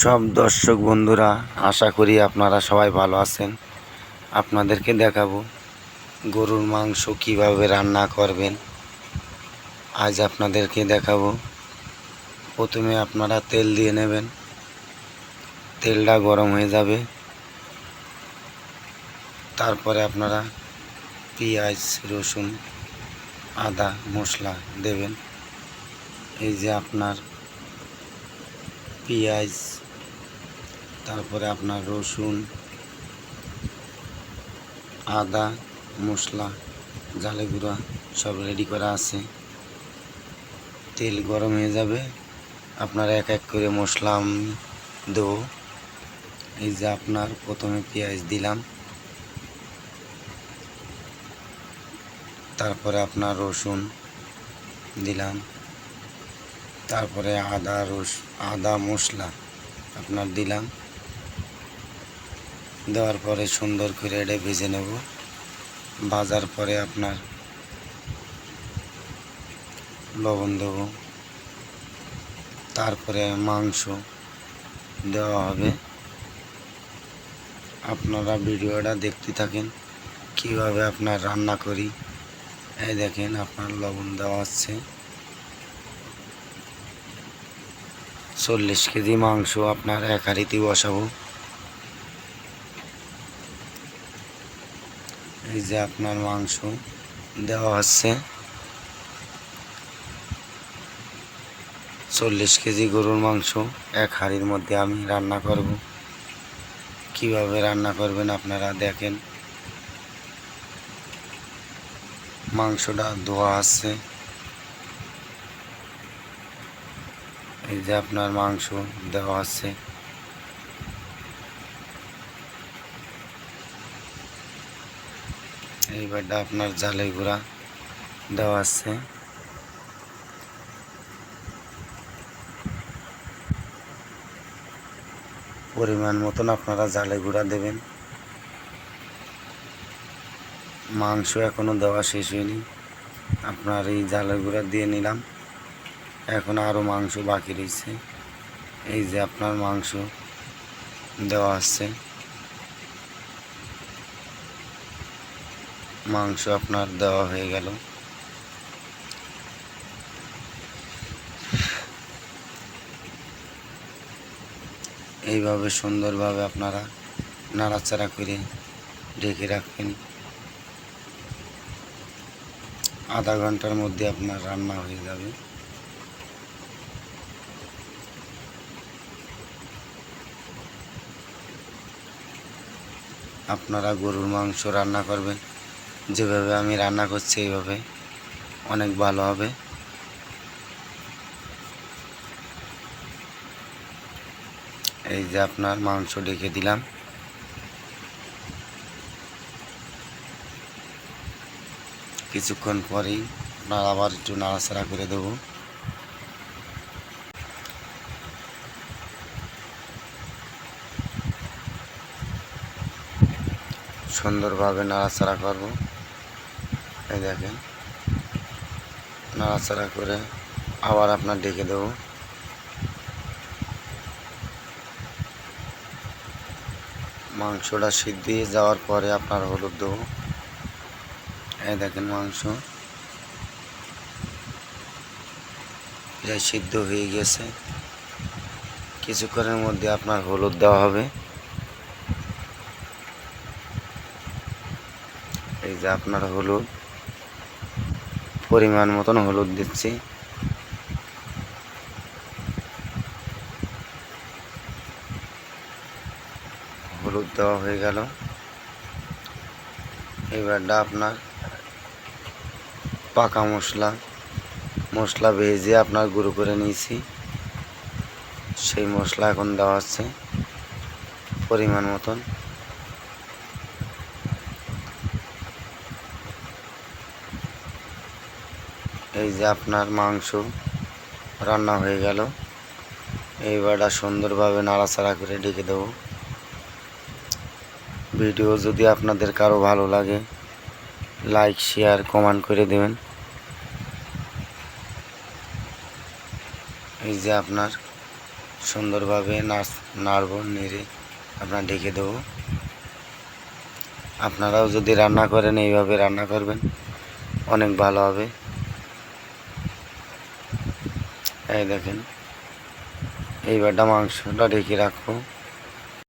সব দর্শক বন্ধুরা, আশা করি আপনারা সবাই ভালো আছেন। আপনাদেরকে দেখাবো গরুর মাংস কীভাবে রান্না করবেন। আজ আপনাদেরকে দেখাবো। প্রথমে আপনারা তেল দিয়ে নেবেন। তেলটা গরম হয়ে যাবে। তারপরে আপনারা পেঁয়াজ, রসুন, আদা, মশলা দেবেন। এই যে আপনার পেঁয়াজ তারপরে আপনার রসুন, আদা, মশলা, জালে গুঁড়া সব রেডি করা আছে। তেল গরম হয়ে যাবে। আপনারা এক এক করে মশলা আমি দেবো। এই যে আপনার প্রথমে পেঁয়াজ দিলাম। তারপরে আপনার রসুন দিলাম। তারপরে আদা রস, আদা মশলা আপনার দিলাম। দেওয়ার পরে সুন্দর করে এটা ভেজে নেব। ভাজার পরে আপনার লবণ দেব। তারপরে মাংস দেওয়া হবে। আপনারা ভিডিওটা দেখতে থাকেন, কীভাবে আপনার রান্না করি। এই দেখেন আপনার লবণ দেওয়া হচ্ছে চল্লিশ কেজি মাংস আপনার এক বসাবো। এই যে আপনার মাংস দেওয়া হচ্ছে। চল্লিশ কেজি গরুর মাংস, এক হাঁড়ির মধ্যে আমি রান্না করব। কীভাবে রান্না করবেন আপনারা দেখেন। মাংসটা ধোয়া আছে। এই যে আপনার মাংস দেওয়া আছে। এইবারটা আপনার জালে গুঁড়া দেওয়া আছে। পরিমাণ মতন আপনারা জালে গুঁড়া দেবেন। মাংস এখনও দেওয়া শেষ হয়নি। আপনার এই জালের গুঁড়া দিয়ে নিলাম। এখন আরও মাংস বাকি রয়েছে। এই যে আপনার মাংস দেওয়া আছে। মাংস আপনার দেওয়া হয়ে গেল। এইভাবে সুন্দরভাবে আপনারা নাড়াচাড়া করে ঢেকে রাখবেন। আধা ঘণ্টার মধ্যে আপনার রান্না হয়ে যাবে। আপনারা গরুর মাংস রান্না করবেন। যেভাবে আমি রান্না করছি এইভাবে অনেক ভালো হবে। এই যে আপনার মাংস ডেকে দিলাম। কিছুক্ষণ পরেই আপনার আবার একটু নাড়াচাড়া করে দেবো। সুন্দরভাবে নাড়াচাড়া করব। দেখেন। নাড়াচাড়া করে আবার আপনার ডেকে দেবো। মাংসটা সিদ্ধ যাওয়ার পরে আপনার হলুদ দেবো। এই দেখেন মাংস। এটা সিদ্ধ হয়ে গেছে। কিছুক্ষণের মধ্যে আপনার হলুদ দেওয়া হবে। এই যে আপনার হলুদ। পরিমাণ মতন হলুদ দিচ্ছি। হলুদ দেওয়া হয়ে গেল। এবারটা আপনার পাকা মশলা মশলা ভেজে আপনার গুঁড়ো করে নিয়েছি। সেই মশলা এখন দেওয়া হচ্ছে পরিমাণ মতন। এই যে আপনার মাংস রান্না হয়ে গেল। এইবারটা সুন্দরভাবে নাড়াচাড়া করে ঢেকে দেবো। ভিডিও যদি আপনাদের কারও ভালো লাগে, লাইক, শেয়ার, কমেন্ট করে দেবেন। এই যে আপনার সুন্দরভাবে নাচ নাড়বো, নেড়ে আপনার ঢেকে দেবো। আপনারাও যদি রান্না করেন, এইভাবে রান্না করবেন, অনেক ভালো হবে। এই দেখেন এইবারটা মাংসটা রেখে। রাখব